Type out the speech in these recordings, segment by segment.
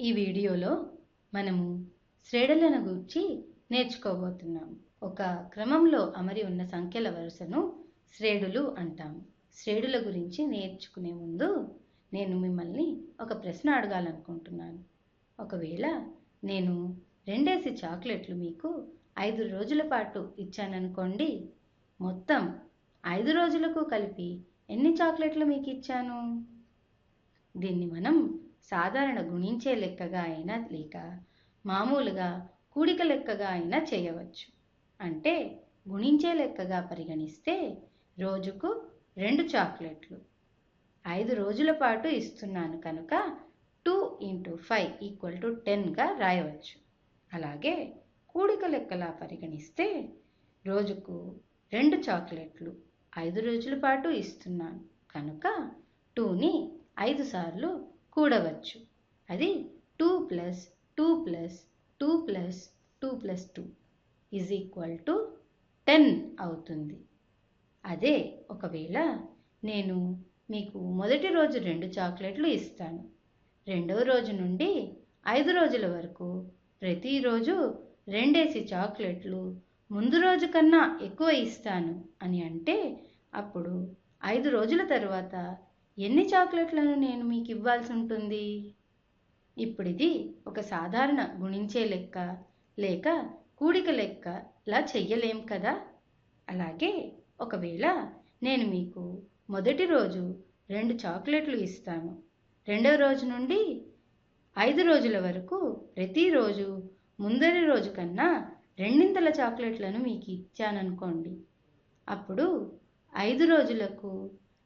ఈ వీడియోలో మనము శ్రేణులను గూర్చి నేర్చుకోబోతున్నాము. ఒక క్రమంలో అమరి ఉన్న సంఖ్యల వరుసను శ్రేణులు అంటాము శ్రేణుల గురించి నేర్చుకునే ముందు నేను మిమ్మల్ని ఒక ప్రశ్న అడగాలనుకుంటున్నాను. ఒకవేళ నేను రెండేసి చాక్లెట్లు మీకు ఐదు రోజుల పాటు ఇచ్చాననుకోండి మొత్తం ఐదు రోజులకు కలిపి ఎన్ని చాక్లెట్లు మీకు ఇచ్చాను? దీన్ని మనం సాధారణ గుణించే లెక్కగా అయినా లేక మామూలుగా కూడిక లెక్కగా అయినా చేయవచ్చు. అంటే గుణించే లెక్కగా పరిగణిస్తే రోజుకు రెండు చాక్లెట్లు. ఐదు రోజుల పాటు ఇస్తున్నాను కనుక two into five equal to టెన్గా రాయవచ్చు. అలాగే కూడిక లెక్కలా పరిగణిస్తే రోజుకు రెండు చాక్లెట్లు ఐదు రోజుల పాటు ఇస్తున్నాను కనుక టూని ఐదు సార్లు కూడవచ్చు. అది two plus two plus two plus two plus two is equal to ten అవుతుంది. అదే ఒకవేళ నేను మీకు మొదటి రోజు రెండు చాక్లెట్లు ఇస్తాను. రెండవ రోజు నుండి ఐదు రోజుల వరకు ప్రతిరోజు రెండేసి చాక్లెట్లు ముందు రోజు కన్నా ఎక్కువ ఇస్తాను అని అంటే అప్పుడు ఐదు రోజుల తర్వాత ఎన్ని చాక్లెట్లను నేను మీకు ఇవ్వాల్సి ఉంటుంది ఇప్పుడు ఇది ఒక సాధారణ గుణించే లెక్క లేక కూడిక లెక్క లా చెయ్యలేం కదా? అలాగే ఒకవేళ నేను మీకు మొదటి రోజు రెండు చాక్లెట్లు ఇస్తాను రెండవ రోజు నుండి ఐదు రోజుల వరకు ప్రతిరోజు ముందరి రోజు కన్నా రెండింతల చాక్లెట్లను మీకు ఇచ్చాననుకోండి అప్పుడు ఐదు రోజులకు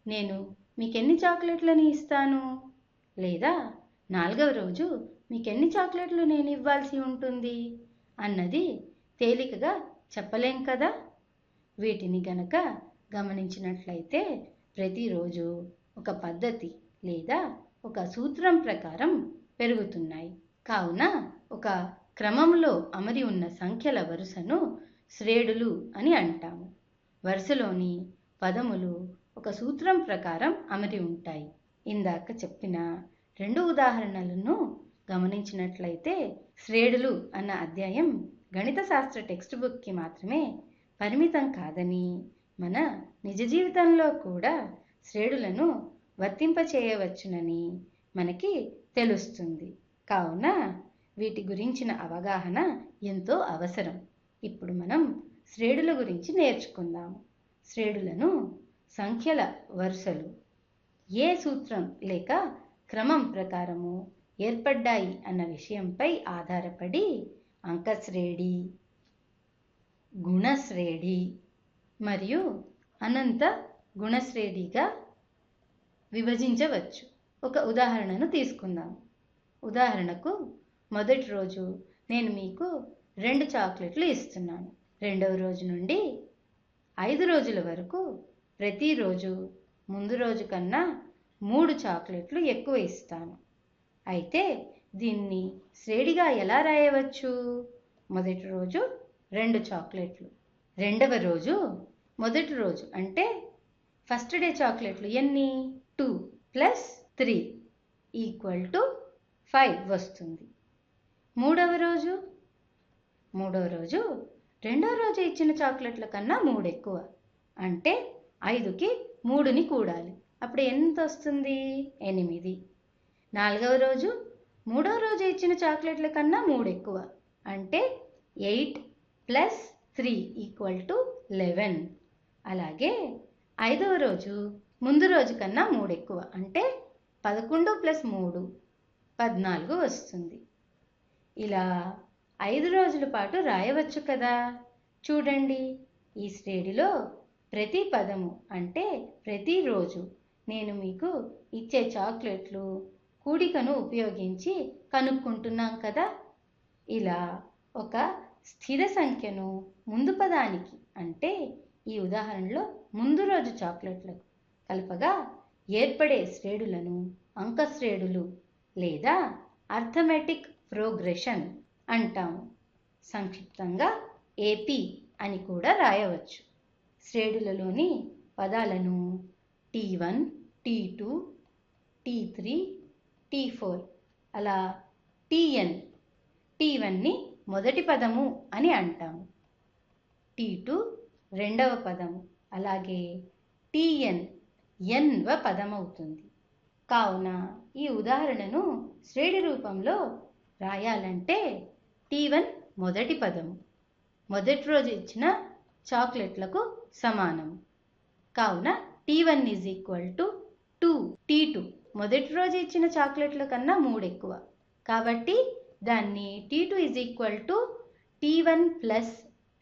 నేను మీకు ఎన్ని చాక్లెట్లని ఇస్తాను? లేదా నాలుగవ రోజు మీకు ఎన్ని చాక్లెట్లు నేను ఇవ్వాల్సి ఉంటుంది? అన్నది తేలికగా చెప్పలేం కదా? వీటిని గనక గమనించినట్లయితే ప్రతిరోజు ఒక పద్ధతి లేదా ఒక సూత్రం ప్రకారం పెరుగుతున్నాయి. కావున ఒక క్రమంలో అమరి ఉన్న సంఖ్యల వరుసను శ్రేణులు అని అంటాము. వరుసలోని పదములు ఒక సూత్రం ప్రకారం అమరి ఉంటాయి. ఇందాక చెప్పిన రెండు ఉదాహరణలను గమనించినట్లయితే శ్రేణులు అన్న అధ్యాయం గణిత శాస్త్ర టెక్స్ట్ బుక్కి మాత్రమే పరిమితం కాదని మన నిజ జీవితంలో కూడా శ్రేణులను వర్తింపచేయవచ్చునని మనకి తెలుస్తుంది. కావున వీటి గురించిన అవగాహన ఎంతో అవసరం. ఇప్పుడు మనం శ్రేణుల గురించి నేర్చుకుందాము శ్రేణులను సంఖ్యల వరుసలు. ఏ సూత్రం లేక క్రమం ప్రకారము ఏర్పడ్డాయి అన్న విషయంపై ఆధారపడి అంకశ్రేణి గుణశ్రేణి మరియు అనంత గుణశ్రేణిగా విభజించవచ్చు. ఒక ఉదాహరణను తీసుకుందాం. ఉదాహరణకు మొదటి రోజు నేను మీకు రెండు చాక్లెట్లు ఇస్తున్నాను. రెండవ రోజు నుండి ఐదు రోజుల వరకు ప్రతిరోజు ముందు రోజు కన్నా మూడు చాక్లెట్లు ఎక్కువ ఇస్తాను. అయితే దీన్ని శ్రేణిగా ఎలా రాయవచ్చు? మొదటి రోజు రెండు చాక్లెట్లు. రెండవ రోజు మొదటి రోజు అంటే ఫస్ట్ డే చాక్లెట్లు ఎన్ని? Two plus three equal to five వస్తుంది. మూడవ రోజు? మూడవ రోజు రెండవ రోజు ఇచ్చిన చాక్లెట్ల కన్నా మూడు ఎక్కువ అంటే ఐదుకి మూడుని కూడాలి. అప్పుడు ఎంత వస్తుంది? ఎనిమిది. నాలుగవ రోజు మూడవ రోజు ఇచ్చిన చాక్లెట్ల కన్నా మూడు ఎక్కువ. అంటే eight plus three equal to eleven. అలాగే ఐదవ రోజు ముందు రోజు కన్నా మూడు ఎక్కువ. అంటే పదకొండు ప్లస్ మూడు పద్నాలుగు వస్తుంది. ఇలా ఐదు రోజుల పాటు రాయవచ్చు కదా. చూడండి ఈ శ్రేణిలో ప్రతి పదము అంటే ప్రతిరోజు నేను మీకు ఇచ్చే చాక్లెట్లు కూడికను ఉపయోగించి కనుక్కుంటున్నాం కదా? ఇలా ఒక స్థిర సంఖ్యను ముందు పదానికి అంటే ఈ ఉదాహరణలో ముందు రోజు చాక్లెట్లకు కలపగా ఏర్పడే శ్రేణులను అంకశ్రేణులు లేదా అర్థమెటిక్ ప్రోగ్రెషన్ అంటాము. సంక్షిప్తంగా ఏపీ అని కూడా రాయవచ్చు. శ్రేణులలోని పదాలను T one T two T three T four. అలా టీ టీ వన్ని మొదటి పదము అని అంటాము. టీ టూ రెండవ పదము. అలాగే టిఎన్ ఎన్వ పదమవుతుంది. కావున ఈ ఉదాహరణను శ్రేణి రూపంలో రాయాలంటే టీ వన్ మొదటి పదము. మొదటి రోజు ఇచ్చిన చాక్లెట్లకు సమానం. కావున T one is equal to two T two. మొదటి రోజు ఇచ్చిన చాక్లెట్ల కన్నా మూడు ఎక్కువ కాబట్టి దాన్ని T two is equal to T one plus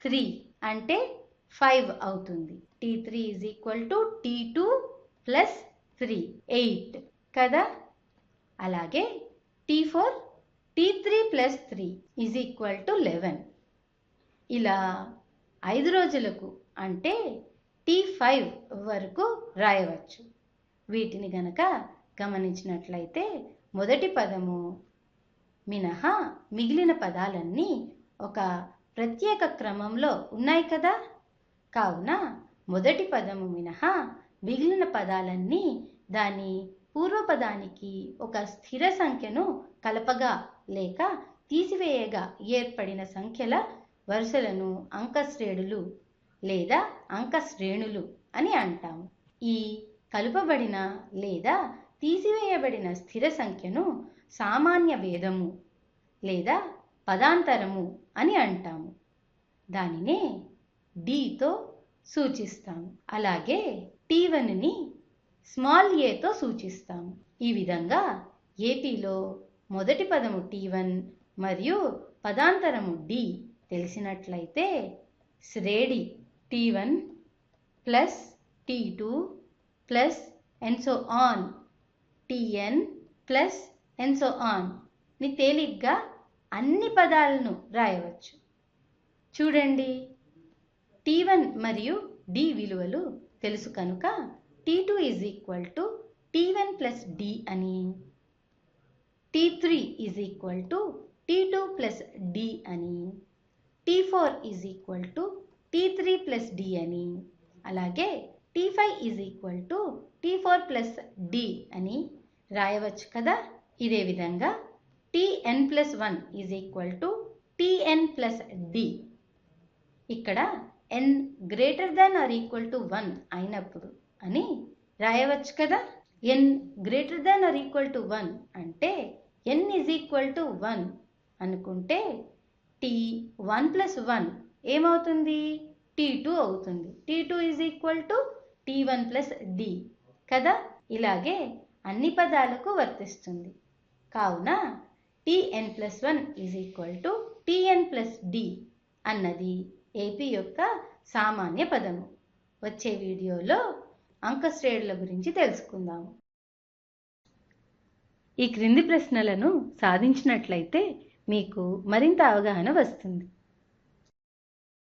three అంటే ఫైవ్ అవుతుంది. T three is equal to T two plus three eight కదా? అలాగే T four T three plus three is equal to eleven ఇలా ఐదు రోజులకు అంటే టీ ఫైవ్ వరకు రాయవచ్చు. వీటిని గనక గమనించినట్లయితే మొదటి పదము మినహా మిగిలిన పదాలన్నీ ఒక ప్రత్యేక క్రమంలో ఉన్నాయి కదా? కావున మొదటి పదము మినహా మిగిలిన పదాలన్నీ దాని పూర్వపదానికి ఒక స్థిర సంఖ్యను కలపగా లేక తీసివేయగా ఏర్పడిన సంఖ్యల వరుసలను అంకశ్రేణులు లేదా అంకశ్రేణులు అని అంటాము. ఈ కలుపబడిన లేదా తీసివేయబడిన స్థిర సంఖ్యను సామాన్య భేదము లేదా పదాంతరము అని అంటాము. దానినే డితో సూచిస్తాము. అలాగే టీ వన్ని స్మాల్ ఏతో సూచిస్తాము. ఈ విధంగా ఏపీలో మొదటి పదము టీ వన్ మరియు పదాంతరము డి తెలిసినట్లయితే శ్రేణి T one plus T two plus and so on T N plus and so ఆన్ని తేలిగ్గా అన్ని పదాలను రాయవచ్చు. చూడండి టీ వన్ మరియు డి విలువలు తెలుసు కనుక T two is equal to T one plus D అని. T three is equal to T two plus D అని. T four is equal to T three plus D అని అలాగే T five is equal to T four plus D అని రాయవచ్చు కదా? ఇదే విధంగా T N plus one is equal to T N plus D ఇక్కడ N greater than or equal to one అయినప్పుడు అని రాయవచ్చు కదా? N greater than or equal to one అంటే N is equal to one అనుకుంటే టీ వన్ ప్లస్ వన్ ఏమవుతుంది? T two అవుతుంది. T two is equal to T one plus D కదా? ఇలాగే అన్ని పదాలకు వర్తిస్తుంది. కావున T N plus one is equal to T N plus D అన్నది ఏపీ యొక్క సామాన్య పదము. వచ్చే వీడియోలో అంకశ్రేణుల గురించి తెలుసుకుందాము. ఈ క్రింది ప్రశ్నలను సాధించినట్లయితే మీకు మరింత అవగాహన వస్తుంది.